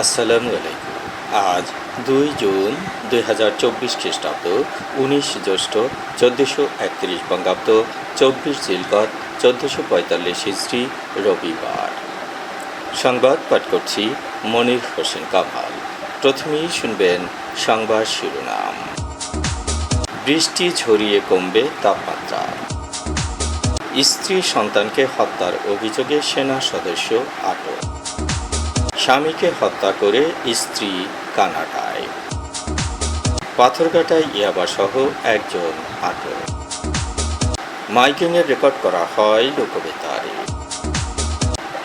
আসসালামু আলাইকুম। আজ দুই জুন দুই হাজার চব্বিশ খ্রিস্টাব্দ, উনিশ জ্যৈষ্ঠ চোদ্দোশো একত্রিশ বঙ্গাব্দ, চব্বিশ জিলকত চোদ্দোশো পঁয়তাল্লিশ হিজড়ি রবিবার। সংবাদ পাঠ করছি মনির হোসেন কামাল। প্রথমেই শুনবেন সংবাদ শিরোনাম। বৃষ্টি ঝরিয়ে কমবে তাপমাত্রা। স্ত্রী সন্তানকে হত্যার অভিযোগে সেনা সদস্য আটক। স্বামীকে হত্যা করে স্ত্রী কানাডায়। পাথরঘাটায় ইয়াবাসহ একজন আটক। মাইকিংয়ের রেকর্ড করা হয় লোকবেতারে।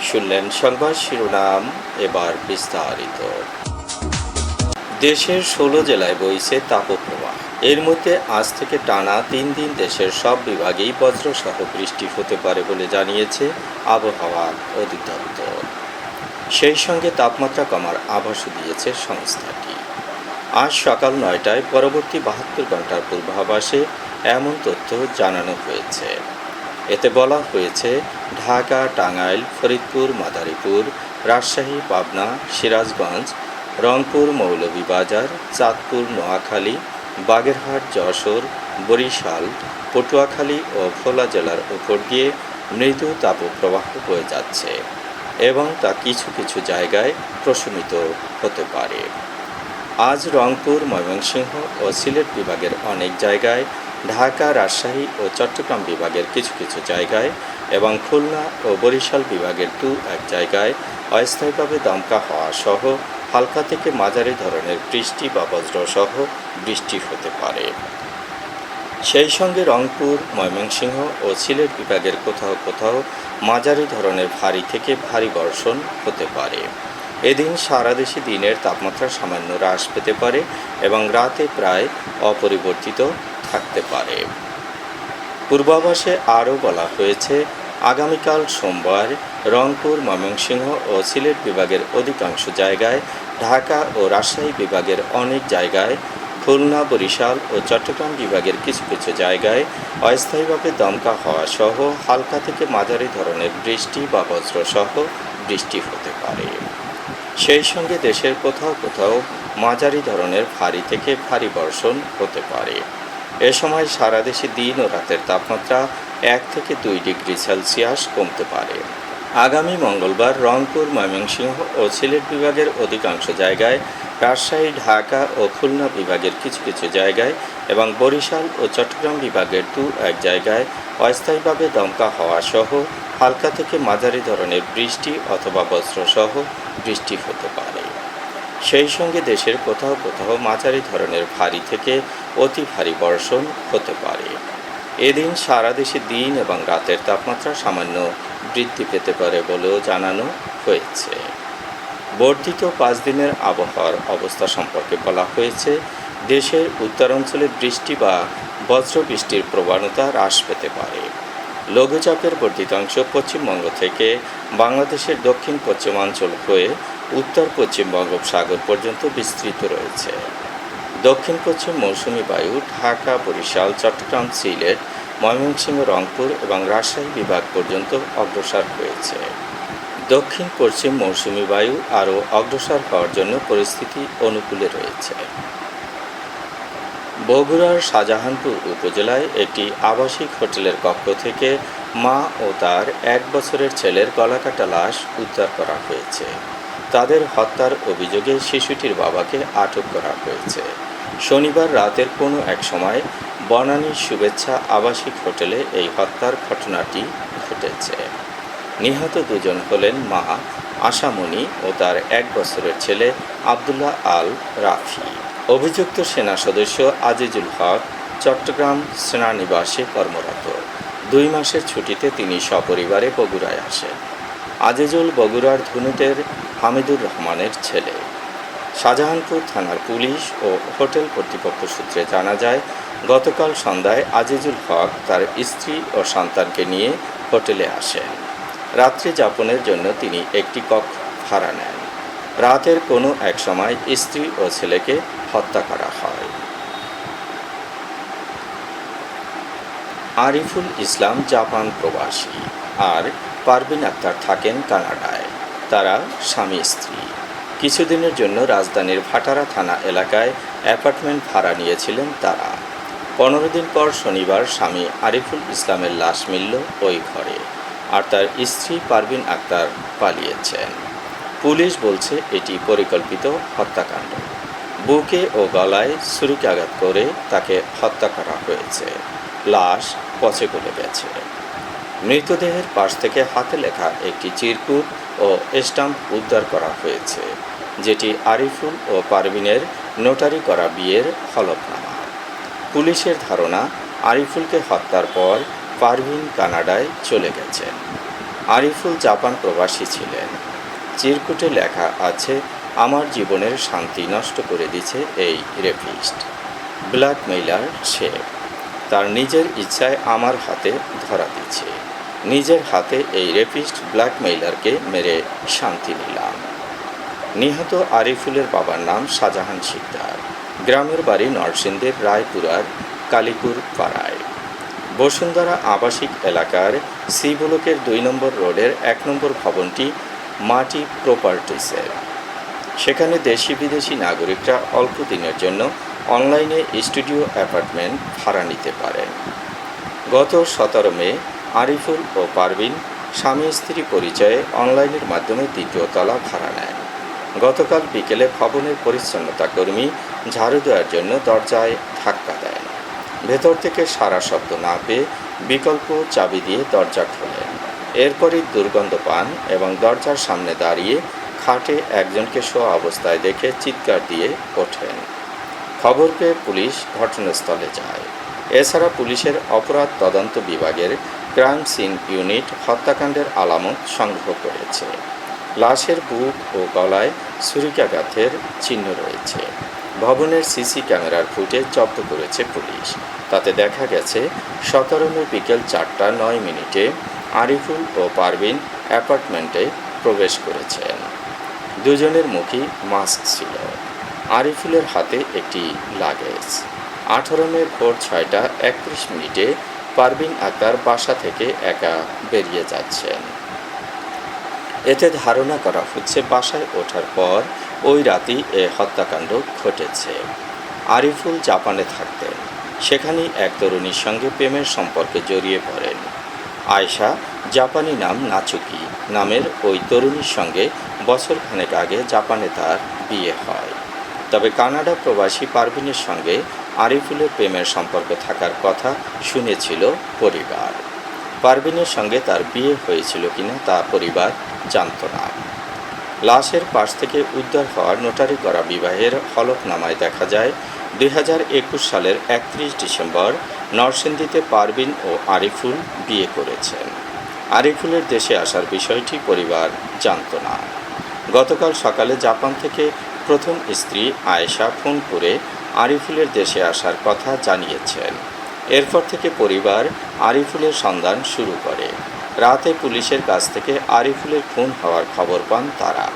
শুনলেন সংবাদ শিরোনাম এবার বিস্তারিত। দেশের ষোলো জেলায় বইছে তাপপ্রবাহ। এর মধ্যে আজ থেকে টানা তিন দিন দেশের সব বিভাগেই বজ্রসহ বৃষ্টি হতে পারে বলে জানিয়েছে আবহাওয়া অধিদপ্তর। সেই সঙ্গে তাপমাত্রা কমার আভাসও দিয়েছে সংস্থাটি। আজ সকাল নয়টায় পরবর্তী বাহাত্তর ঘণ্টার পূর্বাভাসে এমন তথ্য জানানো হয়েছে। এতে বলা হয়েছে, ঢাকা, টাঙ্গাইল, ফরিদপুর, মাদারীপুর, রাজশাহী, পাবনা, সিরাজগঞ্জ, রংপুর, মৌলভীবাজার, চাঁদপুর, নোয়াখালী, বাগেরহাট, যশোর, বরিশাল, পটুয়াখালী ও ভোলা জেলার উপর দিয়ে মৃদু তাপপ্রবাহ বয়ে যাচ্ছে। এবং তা কিছু কিছু জায়গায় প্রশমিত হতে পারে। আজ রংপুর, ময়মনসিংহ ও সিলেট বিভাগের অনেক জায়গায়, ঢাকা, রাজশাহী ও চট্টগ্রাম বিভাগের কিছু কিছু জায়গায় এবং খুলনা ও বরিশাল বিভাগের দু এক জায়গায় অস্থায়ীভাবে দমকা হওয়া সহ হালকা থেকে মাঝারি ধরনের বৃষ্টি বা বজ্রসহ বৃষ্টি হতে পারে। সেই সঙ্গে রংপুর, ময়মনসিংহ ও সিলেট বিভাগের কোথাও কোথাও মাঝারি ধরনের ভারী থেকে ভারী বর্ষণ হতে পারে। এদিন সারা দেশে দিনের তাপমাত্রা সামান্য হ্রাস পেতে পারে এবং রাতে প্রায় অপরিবর্তিত থাকতে পারে। পূর্বাভাসে আরও বলা হয়েছে, আগামীকাল সোমবার রংপুর, ময়মনসিংহ ও সিলেট বিভাগের অধিকাংশ জায়গায় ঢাকা ও রাজশাহী বিভাগের অনেক জায়গায় খুলনা, বরিশাল ও চট্টগ্রাম বিভাগের কিছু কিছু জায়গায় অস্থায়ীভাবে দমকা হওয়া সহ হালকা থেকে মাঝারি ধরনের বৃষ্টি বা বজ্রসহ বৃষ্টি হতে পারে। সেই সঙ্গে দেশের কোথাও কোথাও মাঝারি ধরনের ভারী থেকে ভারী বর্ষণ হতে পারে। এ সময় সারা দেশে দিন ও রাতের তাপমাত্রা এক থেকে দুই ডিগ্রি সেলসিয়াস কমতে পারে। আগামী মঙ্গলবার রংপুর, ময়মনসিংহ ও সিলেট বিভাগের অধিকাংশ জায়গায়, রাজশাহী, ঢাকা ও খুলনা বিভাগের কিছু কিছু জায়গায় এবং বরিশাল ও চট্টগ্রাম বিভাগের দু এক জায়গায় অস্থায়ীভাবে দমকা হওয়া সহ হালকা থেকে মাঝারি ধরনের বৃষ্টি অথবা বজ্রসহ বৃষ্টি হতে পারে। সেই সঙ্গে দেশের কোথাও কোথাও মাঝারি ধরনের ভারী থেকে অতি ভারী বর্ষণ হতে পারে। এদিন সারা দেশে দিন এবং রাতের তাপমাত্রা সামান্য বৃদ্ধি পেতে পারে বলেও জানানো হয়েছে। বর্ধিত পাঁচ দিনের আবহাওয়ার অবস্থা সম্পর্কে বলা হয়েছে, দেশের উত্তরাঞ্চলে বৃষ্টি বা বজ্রবৃষ্টির প্রবণতা হ্রাস পেতে পারে। লঘুচাপের বর্ধিতাংশ পশ্চিমবঙ্গ থেকে বাংলাদেশের দক্ষিণ পশ্চিমাঞ্চল হয়ে উত্তর পশ্চিম বঙ্গোপসাগর পর্যন্ত বিস্তৃত রয়েছে। দক্ষিণ পশ্চিম মৌসুমি বায়ু, ঢাকা, বরিশাল, চট্টগ্রাম, সিলেট, ময়মনসিংহ, রংপুর এবং রাজশাহী বিভাগ পর্যন্ত অগ্রসর হয়েছে। দক্ষিণ পশ্চিম মৌসুমি বায়ু আরও অগ্রসর হওয়ার জন্য পরিস্থিতি অনুকূলে রয়েছে। বগুড়ার শাহজাহানপুর উপজেলায় একটি আবাসিক হোটেলের কক্ষ থেকে মা ও তার এক বছরের ছেলের গলাকাটা লাশ উদ্ধার করা হয়েছে। তাদের হত্যার অভিযোগে শিশুটির বাবাকে আটক করা হয়েছে। শনিবার রাতের কোনো এক সময় বনানী শুভেচ্ছা আবাসিক হোটেলে এই হত্যার ঘটনাটি ঘটেছে। নিহত দুজন হলেন মা আশামণি ও তার এক বছরের ছেলে আবদুল্লাহ আল রাফি। অভিযুক্ত সেনা সদস্য আজিজুল হক চট্টগ্রাম সেনানিবাসে কর্মরত। দুই মাসের ছুটিতে তিনি সপরিবারে বগুড়ায় আসেন। আজিজুল বগুড়ার ধুনুতের হামিদুর রহমানের ছেলে। শাহজাহানপুর থানার পুলিশ ও হোটেল কর্তৃপক্ষ সূত্রে জানা যায়, গতকাল সন্ধ্যায় আজিজুল হক তার স্ত্রী ও সন্তানকে নিয়ে হোটেলে আসেন। রাত্রি যাপনের জন্য তিনি একটি কক্ষ ভাড়া নেন। রাতের কোনো এক সময় স্ত্রী ও ছেলেকে হত্যা করা হয়। আরিফুল ইসলাম জাপান প্রবাসী। আর পারভিন আক্তার থাকেন কানাডায়। তারা স্বামী স্ত্রী কিছুদিনের জন্য রাজধানীর ভাটারা থানা এলাকায় অ্যাপার্টমেন্ট ভাড়া নিয়েছিলেন তারা। পনেরো দিন পর শনিবার স্বামী আরিফুল ইসলামের লাশ মিলল ওই ঘরে, আর তার স্ত্রী পারভিন আক্তার পালিয়েছেন। পুলিশ বলছে এটি পরিকল্পিত হত্যাকাণ্ড। বুকে ও গলায় ছুরিকাঘাত করে তাকে হত্যা করা হয়েছে। লাশ পচে গলে গেছে। মৃতদেহের পাশ থেকে হাতে লেখা একটি চিরকুট ও স্টাম্প উদ্ধার করা হয়েছে। যেটি আরিফুল ও পারভিনের নোটারি করা বিয়ের হলফনামা পুলিশের ধারণা, আরিফুলকে হত্যার পর পারভিন কানাডায় চলে গেছেন আরিফুল জাপান প্রবাসী ছিলেন। চিরকুটে লেখা আছে, আমার জীবনের শান্তি নষ্ট করে দিছে এই রেপিস্ট, ব্ল্যাকমেইলার সে। তার নিজের ইচ্ছায় আমার হাতে ধরা দিচ্ছে নিজের হাতে এই রেপিস্ট ব্ল্যাকমেইলারকে মেরে শান্তি নিলাম। নিহত আরিফুলের বাবার নাম শাহজাহান শিকদার। গ্রামের বাড়ি নরসিংদীর রায়পুরার কালীপুর পাড়ায়। বসুন্ধরা আবাসিক এলাকার সি ব্লকের দুই নম্বর রোডের এক নম্বর ভবনটি মাটি প্রপার্টিসের। সেখানে দেশি বিদেশি নাগরিকরা অল্প দিনের জন্য অনলাইনে স্টুডিও অ্যাপার্টমেন্ট ভাড়া নিতে পারেন। গত সতেরো মে আরিফুল ও পারভিন স্বামী স্ত্রী পরিচয়ে অনলাইনের মাধ্যমে দ্বিতীয় তলা ভাড়া নেন। গতকাল বিকেলে ভবনের পরিচ্ছন্নতা কর্মী ঝাড়ু দেওয়ার জন্য দরজায় ধাক্কা দেন। ভেতর থেকে সারা শব্দ না পেয়ে বিকল্প চাবি দিয়ে দরজা খোলেন। এরপরই দুর্গন্ধ পান এবং দরজার সামনে দাঁড়িয়ে খাটে একজনকে শোয়া অবস্থায় দেখে চিৎকার দিয়ে ওঠেন। খবর পেয়ে পুলিশ ঘটনাস্থলে যায়। এছাড়া পুলিশের অপরাধ তদন্ত বিভাগের ক্রাইম সিন ইউনিট হত্যাকাণ্ডের আলামত সংগ্রহ করেছে। লাশের বুক ও গলায় ছুরিকাঘাতের চিহ্ন রয়েছে। ভবনের সিসি ক্যামেরার ফুটেজ জব্দ করেছে পুলিশ। তাতে দেখা গেছে, সতেরো মে বিকেল চারটা নয় মিনিটে আরিফুল ও পারভিন অ্যাপার্টমেন্টে প্রবেশ করেছেন। দুজনের মুখে মাস্ক ছিল। আরিফুলের হাতে একটি লাগেজ। আঠারো মে ভোর ছয়টা একত্রিশ মিনিটে পারভিন আক্তার বাসা থেকে একা বেরিয়ে যাচ্ছেন। এতে ধারণা করা হচ্ছে বাসায় ওঠার পর ওই রাতেই এ হত্যাকাণ্ড ঘটেছে। আরিফুল জাপানে থাকতেন। সেখানেই এক তরুণীর সঙ্গে প্রেমের সম্পর্কে জড়িয়ে পড়েন। আয়শা জাপানি নাম নাচুকি নামের ওই তরুণীর সঙ্গে বছরখানেক আগে জাপানে তার বিয়ে হয়। তবে কানাডা প্রবাসী পারভিনের সঙ্গে আরিফুলের প্রেমের সম্পর্ক থাকার কথা শুনেছিল পরিবার। পারভিনের সঙ্গে তার বিয়ে হয়েছিল কিনা তা পরিবার জানত না। লাশের পাশ থেকে উদ্ধার হওয়ার নোটারি করা বিবাহের হলফনামায় দেখা যায়, দুই হাজার একুশ সালের একত্রিশ ডিসেম্বর নরসিংদীতে পারভিন ও আরিফুল বিয়ে করেছেন। আরিফুলের দেশে আসার বিষয়টি পরিবার জানত না। গতকাল সকালে জাপান থেকে প্রথম স্ত্রী আয়েশা ফোন করে আরিফুলের দেশে আসার কথা জানিয়েছেন। এরপর থেকে পরিবার আরিফুলের সন্ধান শুরু করে। রাতে পুলিশের কাছ থেকে আরিফুলের খুন হওয়ার খবর পান তারা।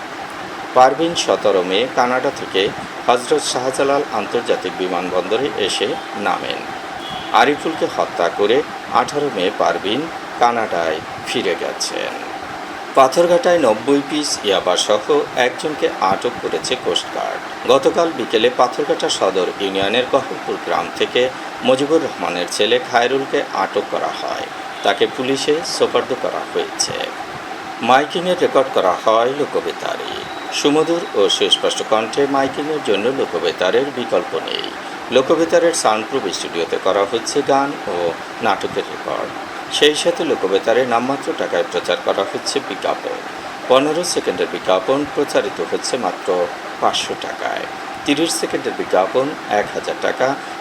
পারভিন সতেরো মে কানাডা থেকে হজরত শাহজালাল আন্তর্জাতিক বিমানবন্দরে এসে নামেন। আরিফুলকে হত্যা করে আঠারো মে পারভিন কানাডায় ফিরে গেছেন। পাথরঘাটায় নব্বই পিস ইয়াবাসহ একজনকে আটক করেছে কোস্টগার্ড। গতকাল বিকেলে পাথরঘাটা সদর ইউনিয়নের গহরপুর গ্রাম থেকে মুজিবুর রহমানের ছেলে খায়রুলকে আটক করা হয়। তাকে পুলিশে সোপর্দ করা হয়েছে। মাইকিংয়ের রেকর্ড করা হয় লোকবেতারে। সুমধুর ও সুস্পষ্ট কণ্ঠে মাইকিংয়ের জন্য লোকবেতারের বিকল্প নেই। লোকবেতারের সাউন্ডপ্রুফ স্টুডিওতে করা হচ্ছে গান ও নাটকের রেকর্ড। সেই সাথে লোকবেতারে নামমাত্র টাকায় প্রচার করা হচ্ছে বিজ্ঞাপন। পনেরো সেকেন্ডের বিজ্ঞাপন প্রচারিত হচ্ছে মাত্র পাঁচশো টাকায়। তিরিশ সেকেন্ডের বিজ্ঞাপন এক হাজার টাকা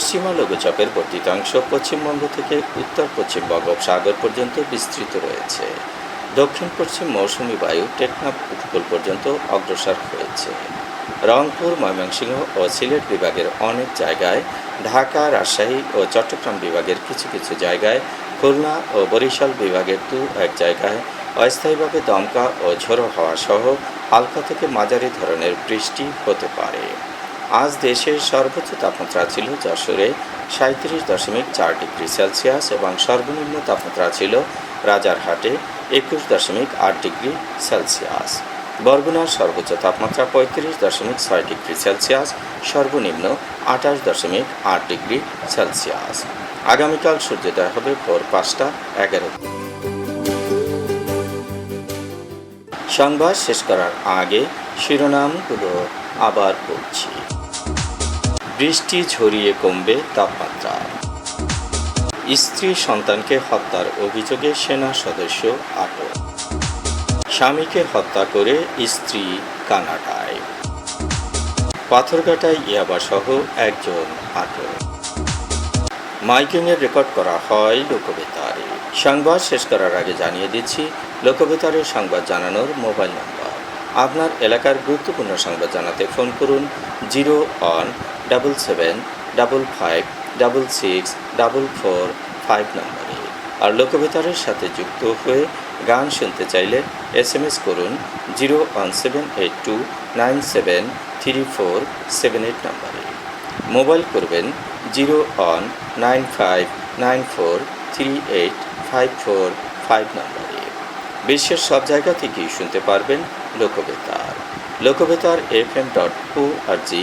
পশ্চিমা লঘুচাপের বর্ধিতাংশ পশ্চিমবঙ্গ থেকে উত্তর পশ্চিম বঙ্গোপসাগর পর্যন্ত বিস্তৃত রয়েছে। দক্ষিণ পশ্চিম মৌসুমি বায়ু টেকনাফ উপকূল পর্যন্ত অগ্রসর হয়েছে। রংপুর, ময়মনসিংহ ও সিলেট বিভাগের অনেক জায়গায়, ঢাকা, রাজশাহী ও চট্টগ্রাম বিভাগের কিছু কিছু জায়গায়, খুলনা ও বরিশাল বিভাগের দু এক জায়গায় অস্থায়ীভাবে দমকা ও ঝোড়ো হাওয়া সহ হালকা থেকে মাঝারি ধরনের বৃষ্টি হতে পারে। আজ দেশের সর্বোচ্চ তাপমাত্রা ছিল যশোরে সাঁত্রিশ দশমিক চার ডিগ্রি সেলসিয়াস এবং সর্বনিম্ন তাপমাত্রা ছিল রাজারহাটে একুশ দশমিক আট ডিগ্রি সেলসিয়াস। বরগুনার সর্বোচ্চ তাপমাত্রা পঁয়ত্রিশ দশমিক ছয় ডিগ্রি সেলসিয়াস, সর্বনিম্ন আঠাশ দশমিক আট ডিগ্রি সেলসিয়াস। আগামীকাল সূর্যোদয় হবে ভোর পাঁচটা এগারো। সংবাদ শেষ করার আগে শিরোনামগুলো আবার পড়ছি। বৃষ্টি ঝরিয়ে কমবে তাপমাত্রা। স্ত্রী সন্তানকে হত্যার অভিযোগে সেনা সদস্য আটক। স্বামীকে হত্যা করে স্ত্রী কানাডায়। পাথরঘাটায় ইয়াবাসহ একজন আটক। মাইকিংয়ের রেকর্ড করা হয় লোকবেতারে। সংবাদ শেষ করার আগে জানিয়ে দিচ্ছি লোকবেতারের সংবাদ জানানোর মোবাইল নম্বর। আপনার এলাকার গুরুত্বপূর্ণ সংবাদ জানাতে ফোন করুন, zero one double seven double five double six double four five নম্বরে। আর লোকবেতারের সাথে যুক্ত হয়ে গান শুনতে চাইলে এস এম এস করুন zero one seven eight two nine seven three four seven eight নম্বরে। মোবাইল করবেন zero one nine five nine four three eight five four five নম্বরে। বিশ্বের সব জায়গা থেকেই শুনতে পারবেন Lokbetar. Lokbetar FM dot O R G জি